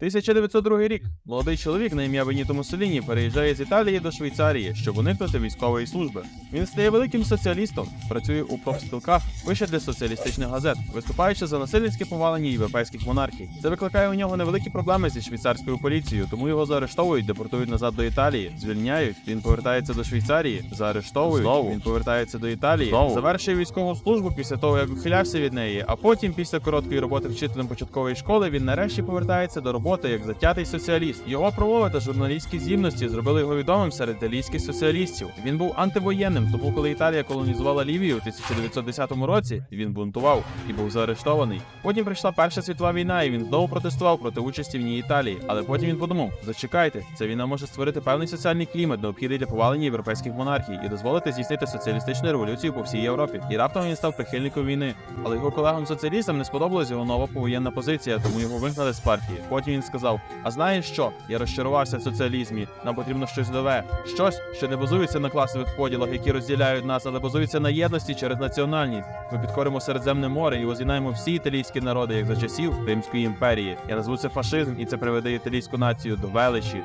1902 рік. Молодий чоловік на ім'я Беніто Муссоліні переїжджає з Італії до Швейцарії, щоб уникнути військової служби. Він стає великим соціалістом, працює у профспілках, пише для соціалістичних газет, виступаючи за насильницьке повалення європейських монархій. Це викликає у нього невеликі проблеми зі швейцарською поліцією, тому його заарештовують, депортують назад до Італії, звільняють. Він повертається до Швейцарії, заарештовують. Знову? Він повертається до Італії, Знову? завершує військову службу після того, як ухилявся від неї. А потім, після короткої роботи вчителем початкової школи, він нарешті повертається до роботи як затятий соціаліст. Його промови та журналістські здібності зробили його відомим серед італійських соціалістів. Він був антивоєнним, тому коли Італія колонізувала Лівію у 1910 році, він бунтував і був заарештований. Потім прийшла Перша світова війна, і він знову протестував проти участі в ній Італії. Але потім він подумав: зачекайте, ця війна може створити певний соціальний клімат, необхідний для повалення європейських монархій, і дозволити здійснити соціалістичну революцію по всій Європі. І раптом він став прихильником війни. Але його колегам-соціалістам не сподобалась його нова повоєнна позиція, тому його вигнали з партії. Потім він сказав: А знаєш що? Я розчарувався в соціалізмі. Нам потрібно щось нове, щось, що не базується на класових поділах, які розділяють нас, але базується на єдності через національність. Ми підкоримо Середземне море і воз'єднаємо всі італійські народи, як за часів Римської імперії. Я назву це фашизм, і це приведе італійську націю до величі.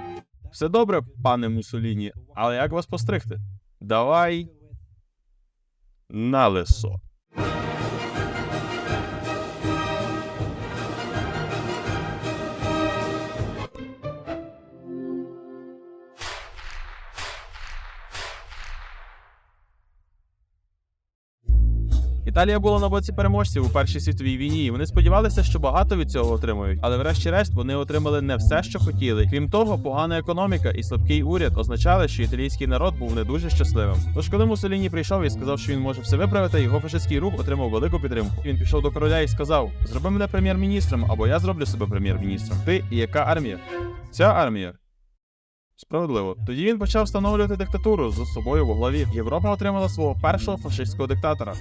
Все добре, пане Мусоліні, але як вас постригти? Давай на лесо. Італія була на боці переможців у Першій світовій війні, і вони сподівалися, що багато від цього отримують. Але врешті-решт вони отримали не все, що хотіли. Крім того, погана економіка і слабкий уряд означали, що італійський народ був не дуже щасливим. Тож, коли Муссоліні прийшов і сказав, що він може все виправити, його фашистський рух отримав велику підтримку. Він пішов до короля і сказав: Зроби мене прем'єр-міністром, або я зроблю себе прем'єр-міністром. Ти і яка армія? Ця армія. Справедливо. Тоді він почав встановлювати диктатуру з собою во главі. Європа отримала свого першого фашистського диктатора.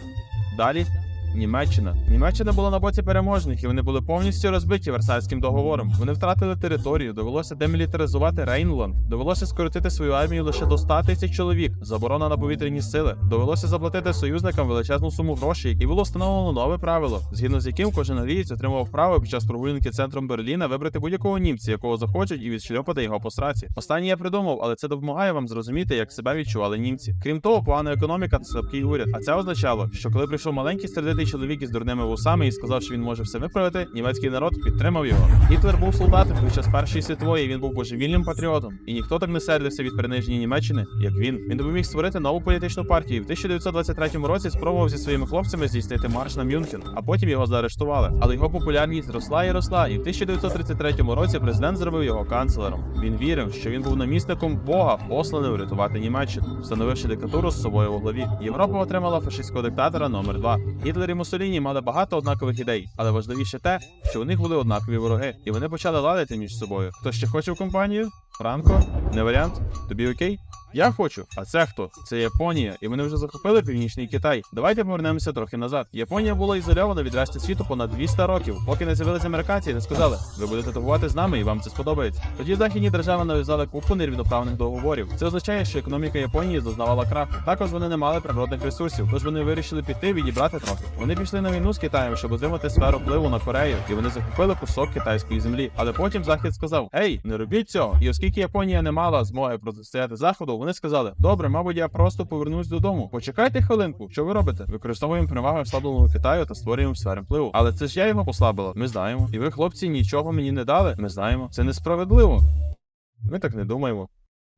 Далі Німеччина. Німеччина була на боці переможних, і вони були повністю розбиті Версальським договором. Вони втратили територію, довелося демілітаризувати Рейнланд, довелося скоротити свою армію лише до 100 тисяч чоловік, заборона на повітряні сили. Довелося заплатити союзникам величезну суму грошей, і було встановлено нове правило, згідно з яким кожен англієць отримував право під час прогулянки центром Берліна вибрати будь-якого німця, якого захочуть, і відшльопати його по сраці. Останнє я придумав, але це допомагає вам зрозуміти, як себе відчували німці. Крім того, погана економіка та слабкий уряд. А це означало, що коли прийшов маленький сердитий чоловік із дурними вусами і сказав, що він може все виправити, німецький народ підтримав його. Гітлер був солдатом під час першої світової. Він був божевільним патріотом, і ніхто так не сердився від приниження Німеччини, як він. Він допоміг створити нову політичну партію. В 1923 році спробував зі своїми хлопцями здійснити марш на Мюнхен, а потім його заарештували. Але його популярність росла і росла. І в 1933 році президент зробив його канцлером. Він вірив, що він був намісником Бога, посланим врятувати Німеччину, встановивши диктатуру з собою у главі. Європа отримала фашистського диктатора номер 2 Гітлер і Мусоліні мали багато однакових ідей, але важливіше те, що у них були однакові вороги, і вони почали ладити між собою. Хто ще хоче в компанію? Франко? Не варіант? Тобі окей? Я хочу. А це хто? Це Японія, і вони вже захопили північний Китай. Давайте повернемося трохи назад. Японія була ізольована від решти світу понад 200 років, поки не з'явилися американці і не сказали, ви будете торгувати з нами, і вам це сподобається. Тоді західні держави нав'язали купу нерівноправних договорів. Це означає, що економіка Японії зазнавала краху. Також вони не мали природних ресурсів, тож вони вирішили піти відібрати трохи. Вони пішли на війну з Китаєм, щоб отримати сферу впливу на Корею, і вони захопили кусок китайської землі. Але потім захід сказав: Ей, не робіть цього. І оскільки Японія не мала змоги протистояти заходу, вони сказали: Добре, мабуть, я просто повернусь додому. Почекайте хвилинку, що ви робите? Використовуємо переваги ослабленого Китаю та створюємо сфери впливу. Але це ж я його послабила. Ми знаємо. І ви, хлопці, нічого мені не дали. Ми знаємо. Це несправедливо. Ми так не думаємо.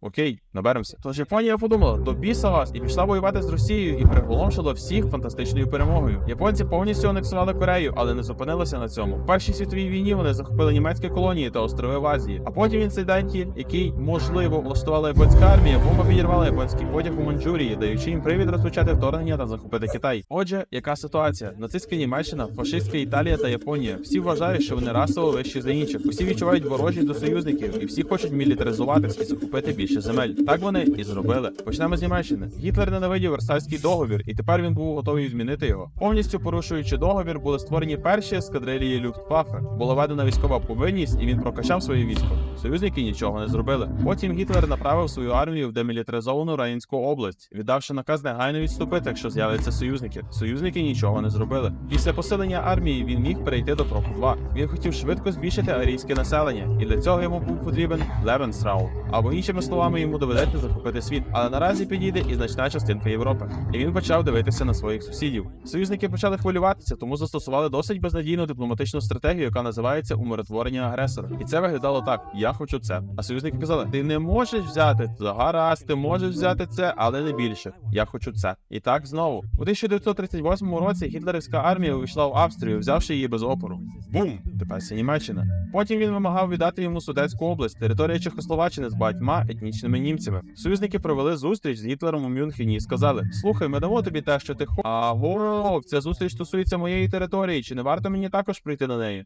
Окей, наберемося. Тож Японія подумала, до біса вас і пішла воювати з Росією і приголомшила всіх фантастичною перемогою. Японці повністю анексували Корею, але не зупинилися на цьому. В першій світовій війні вони захопили німецькі колонії та острови в Азії. А потім інциденті, який можливо влаштувала японська армія, бомба підірвала японський потяг у Манчжурії, даючи їм привід розпочати вторгнення та захопити Китай. Отже, яка ситуація? Нацистська Німеччина, фашистська Італія та Японія. Всі вважають, що вони расово вищі за інших. Усі відчувають ворожість до союзників, і всі хочуть мілітаризуватись і захопити більше більше земель. Так вони і зробили. Почнемо з Німеччини. Гітлер ненавидів Версальський договір, і тепер він був готовий змінити його. Повністю порушуючи договір, були створені перші ескадрилії Люфтваффе. Була введена військова повинність, і він прокачав своє військо. Союзники нічого не зробили. Потім Гітлер направив свою армію в демілітаризовану Рейнську область, віддавши наказ негайно відступити, якщо з'являться союзники. Союзники нічого не зробили. Після посилення армії він міг перейти до кроку 2. Він хотів швидко збільшити арійське населення, і для цього йому був потрібен Левенсрау. Або іншими словами, йому доведеться захопити світ. Але наразі підійде і значна частинка Європи. І він почав дивитися на своїх сусідів. Союзники почали хвилюватися, тому застосували досить безнадійну дипломатичну стратегію, яка називається умиротворення агресора. І це виглядало так: я хочу це. А союзники казали: ти не можеш взяти це. Гаразд, ти можеш взяти це, але не більше. Я хочу це. І так знову. У 1938 році гітлерівська армія увійшла в Австрію, взявши її без опору. Бум! Тепер це Німеччина. Потім він вимагав віддати йому Судетську область, територія Чехословаччини з багатьма етнічними німцями. Союзники провели зустріч з Гітлером у Мюнхені і сказали: Слухай, ми дамо тобі те, що ти хочеш. Аго, ця зустріч стосується моєї території. Чи не варто мені також прийти на неї?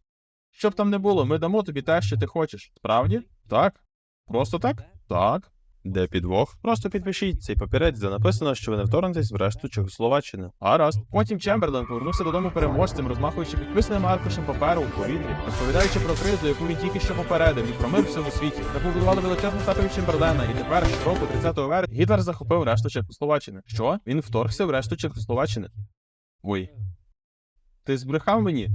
Щоб там не було, ми дамо тобі те, що ти хочеш. Справді? Так? Просто так? Так. Де підвох? Просто підпишіть цей папірець, де написано, що ви не вторгнетесь в решту Чехословаччини. Гаразд. Потім Чемберлен повернувся додому переможцем, розмахуючи підписаним аркушем паперу у повітрі, розповідаючи про кризу, яку він тільки що попередив, і про всьому світі. Та побудували величезну статую Чемберлена, і тепер щороку 30 вересня Гітлер захопив решту Чехословаччини. Що? Він вторгся в решту Чехословаччини. Ой. Ти збрехав мені?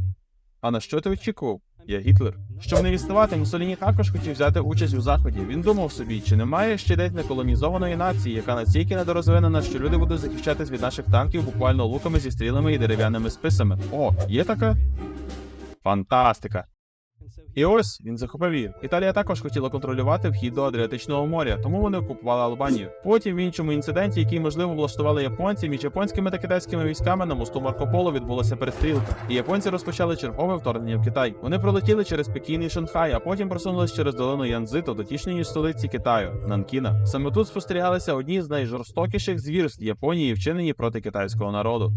А на що ти очікував? Я Гітлер. Щоб не відставати, Мусоліні також хотів взяти участь у заході. Він думав собі, чи немає ще десь неколонізованої нації, яка настільки недорозвинена, що люди будуть захищатись від наших танків буквально луками зі стрілами і дерев'яними списами. О, є така? Фантастика! І ось він захопив її. Італія також хотіла контролювати вхід до Адріатичного моря, тому вони окупували Албанію. Потім в іншому інциденті, який можливо влаштували японці, між японськими та китайськими військами на мосту Марко Поло відбулася перестрілка, і японці розпочали чергове вторгнення в Китай. Вони пролетіли через Пекін і Шанхай, а потім просунулись через долину Янзи до дотічної столиці Китаю Нанкіна. Саме тут спостерігалися одні з найжорстокіших звірств Японії, вчинені проти китайського народу.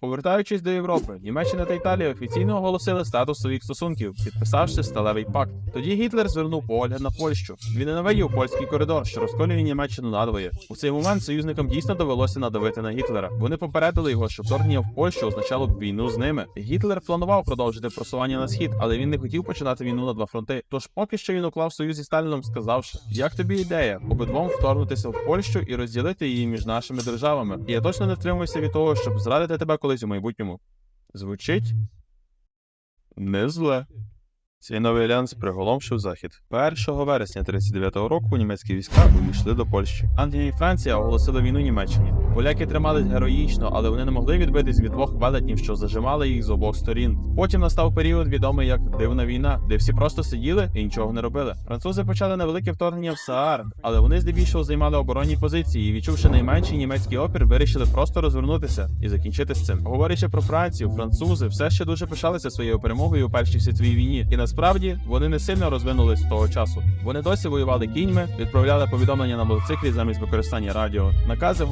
Повертаючись до Європи, Німеччина та Італія офіційно оголосили статус своїх стосунків, підписавши сталевий пакт. Тоді Гітлер звернув погляд на Польщу. Він ненавидів польський коридор, що розколює Німеччину надвоє. У цей момент союзникам дійсно довелося надавити на Гітлера. Вони попередили його, що вторгнення в Польщу означало б війну з ними. Гітлер планував продовжити просування на схід, але він не хотів починати війну на два фронти. Тож поки що він уклав союз зі Сталіном, сказавши: Як тобі ідея обидвом вторгнутися в Польщу і розділити її між нашими державами? І я точно не втримуюся від того, щоб зрадити тебе колись у майбутньому. Звучить не зле. Цей новий альянс приголомшив захід. 1 вересня 39-го року німецькі війська увійшли до Польщі. Англія і Франція оголосили війну Німеччині. Поляки тримались героїчно, але вони не могли відбитись від двох велетнів, що зажимали їх з обох сторін. Потім настав період, відомий як дивна війна, де всі просто сиділи і нічого не робили. Французи почали невелике вторгнення в Саар, але вони здебільшого займали оборонні позиції і, відчувши найменший німецький опір, вирішили просто розвернутися і закінчити з цим. Говорячи про Францію, французи все ще дуже пишалися своєю перемогою у першій світовій війні, і насправді вони не сильно розвинулись з того часу. Вони досі воювали кіньми, відправляли повідомлення на мотоциклі замість використання радіо. Накази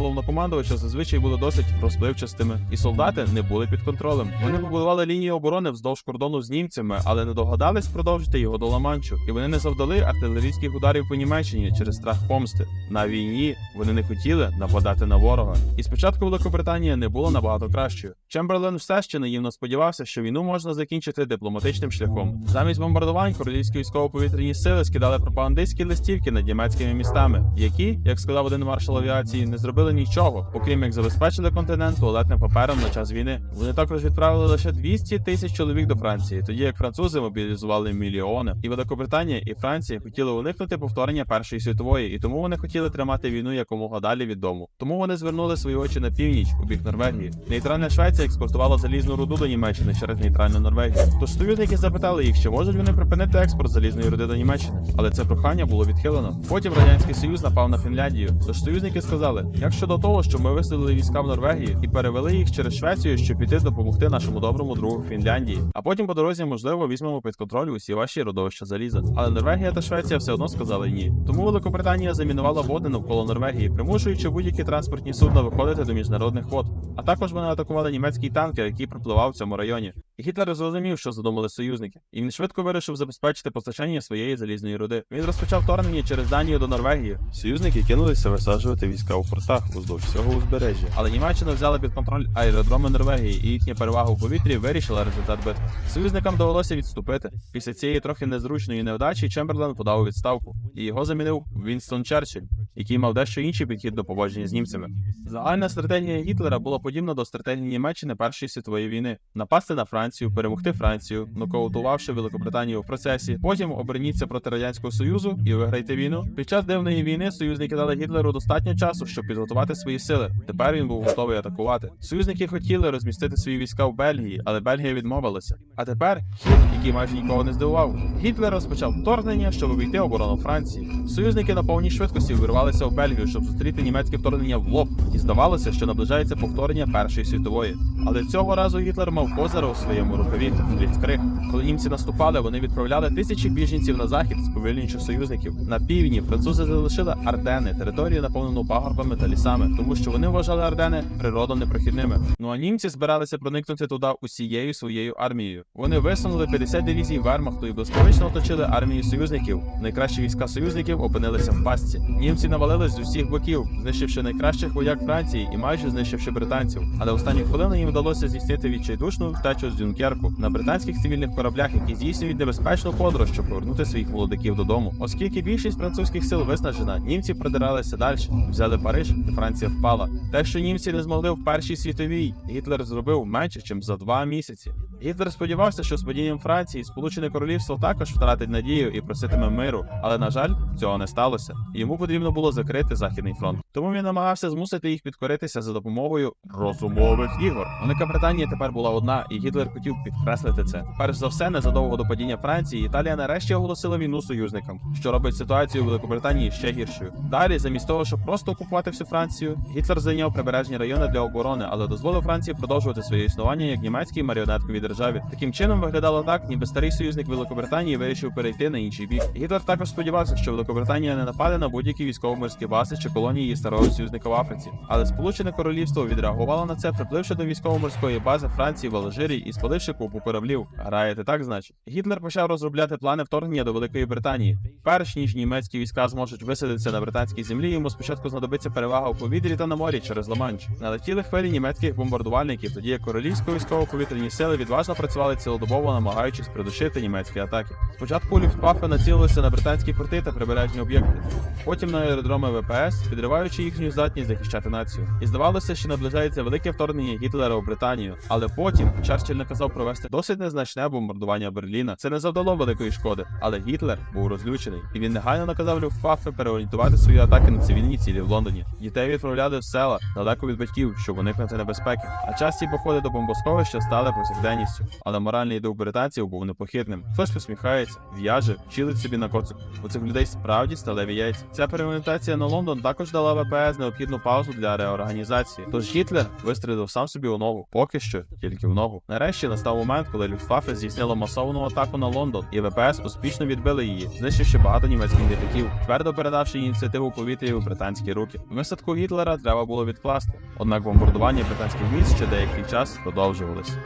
головнокомандувача зазвичай були досить розпливчастими, і солдати не були під контролем. Вони побудували лінію оборони вздовж кордону з німцями, але не догадались продовжити його до Ла-Манчу. І вони не завдали артилерійських ударів по Німеччині через страх помсти. На війні вони не хотіли нападати на ворога. І спочатку Великобританія не була набагато кращою. Чемберлен все ще наївно сподівався, що війну можна закінчити дипломатичним шляхом. Замість бомбардувань королівські військово-повітряні сили скидали пропагандистські листівки над німецькими містами, які, як сказав один маршал авіації, не зробили нічого, окрім як забезпечили континент туалетним папером на час війни. Вони також відправили лише 200 тисяч чоловік до Франції, тоді як французи мобілізували мільйони. І Великобританія і Франція хотіли уникнути повторення Першої світової, і тому вони хотіли тримати війну якомога далі від дому. Тому вони звернули свої очі на північ у бік Норвегії. Нейтральна Швеція експортувала залізну руду до Німеччини через нейтральну Норвегію. Тож союзники запитали їх, чи можуть вони припинити експорт залізної руди до Німеччини, але це прохання було відхилено. Потім радянський союз напав на Фінляндію. Тож союзники сказали: як щодо того, що ми висадили війська в Норвегії і перевели їх через Швецію, щоб піти допомогти нашому доброму другу Фінляндії. А потім по дорозі, можливо, візьмемо під контроль усі ваші родовища заліза. Але Норвегія та Швеція все одно сказали ні. Тому Великобританія замінувала води навколо Норвегії, примушуючи будь-які транспортні судна виходити до міжнародних вод. А також вони атакували німецький танкер, який пропливав в цьому районі. Гітлер зрозумів, що задумали союзники, і він швидко вирішив забезпечити постачання своєї залізної руди. Він розпочав вторгнення через Данію до Норвегії. Союзники кинулися висаджувати війська у портах уздовж всього узбережжя. Але Німеччина взяла під контроль аеродроми Норвегії, і їхня перевага у повітрі вирішила результат битви. Союзникам довелося відступити. Після цієї трохи незручної невдачі Чемберлен подав у відставку, і його замінив Вінстон Черчилль, який мав дещо інший підхід до поводження з німцями. Загальна стратегія Гітлера була подібна до стратегії Німеччини Першої світової війни: напасти на Францію, перемогти Францію, нокаутувавши Великобританію в процесі. Потім оберніться проти радянського союзу і виграйте війну. Під час дивної війни союзники дали Гітлеру достатньо часу, щоб підготувати свої сили. Тепер він був готовий атакувати. Союзники хотіли розмістити свої війська в Бельгії, але Бельгія відмовилася. А тепер хід, який майже нікого не здивував. Гітлер розпочав вторгнення, щоб обійти оборону Франції. Союзники на повній швидкості вирвалися в Бельгію, щоб зустріти німецьке вторгнення в лоб, і здавалося, що наближається повторення Першої світової. Але цього разу Гітлер мав козира у своєму рукаві Бліцкриг. Коли німці наступали, вони відправляли тисячі біженців на захід, сповільнюючи союзників. На півдні французи залишили Ардени, територію наповнену пагорбами та лісами, тому що вони вважали Ардени природонепрохідними. Ну а німці збиралися проникнути туди усією своєю армією. Вони висунули 50 дивізій Вермахту і блискавично оточили армію союзників. Найкращі війська союзників опинилися в пастці. Німці навалились з усіх боків, знищивши найкращих вояк Франції і майже знищивши британців. Але останні хвилини їм вдалося здійснити відчайдушну втечу з Дюнкерку на британських цивільних кораблях, які здійснюють небезпечну подорож, щоб повернути своїх молодиків додому. Оскільки більшість французьких сил виснажена, німці продиралися далі, взяли Париж, і Франція впала. Те, що німці не змогли в першій світовій, Гітлер зробив менше, ніж за два місяці. Гітлер сподівався, що з падінням Франції Сполучене Королівство також втратить надію і проситиме миру, але на жаль, цього не сталося. Йому потрібно було закрити західний фронт. Тому він намагався змусити їх підкоритися за допомогою розумових ігор. Велика Британія тепер була одна, і Гітлер хотів підкреслити це. Перш за все, незадовго до падіння Франції, Італія нарешті оголосила війну союзникам, що робить ситуацію в Великобританії ще гіршою. Далі, замість того, щоб просто окупувати всю Францію, Гітлер зайняв прибережні райони для оборони, але дозволив Франції продовжувати своє існування як німецькій маріонетковій державі. Таким чином виглядало так, ніби старий союзник Великобританії вирішив перейти на інший бік. Гітлер також сподівався, що Великобританія не нападе на будь-які військово-морські бази чи колонії старого союзника в Африці. Але Сполучене Королівство відреагувало на це, припливши до військово-морської бази Франції в Алжирі і спаливши купу кораблів. Граєте так, значить? Гітлер почав розробляти плани вторгнення до Великої Британії. Перш ніж німецькі війська зможуть висадитися на британській землі, йому спочатку знадобиться перевага у повітрі та на морі через Ла-Манш. Налетіли хвилі німецьких бомбардувальників, тоді як королівсько військово-повітряні сили відважно працювали цілодобово, намагаючись придушити німецькі атаки. Спочатку Люфтваффе націлилися на британські порти та прибережні об'єкти, потім на аеродроми ВПС, підриваючи їхню здатність захищати націю. І здавалося, що наближається велике вторгнення Гітлера у Британію. Але потім Черчилль наказав провести досить незначне бомбардування Берліна. Це не завдало великої шкоди, але Гітлер був розлючений, і він негайно наказав Люфтваффе переорієнтувати свої атаки на цивільні цілі в Лондоні. Дітей відправляли в села далеко від батьків, щоб уникнути небезпеки. А часті походи до бомбосховища стали повсякденністю. Але моральний дух британців був непохитним. Хтось посміхається, в'яже, чилить собі на коцик. У цих людей справді сталеві яйця. Ця переорієнтація на Лондон також дала ВПС необхідну паузу для реорганізації. Тож Гітлер вистрілив сам собі у ногу, поки що тільки в ногу. Нарешті настав момент, коли Люфтваффе здійснило масовану атаку на Лондон, і ВПС успішно відбили її, знищивши багато німецьких літаків, твердо передавши ініціативу повітря у британські руки. Висадку Гітлера треба було відкласти. Однак бомбардування британських міст ще деякий час продовжувалися.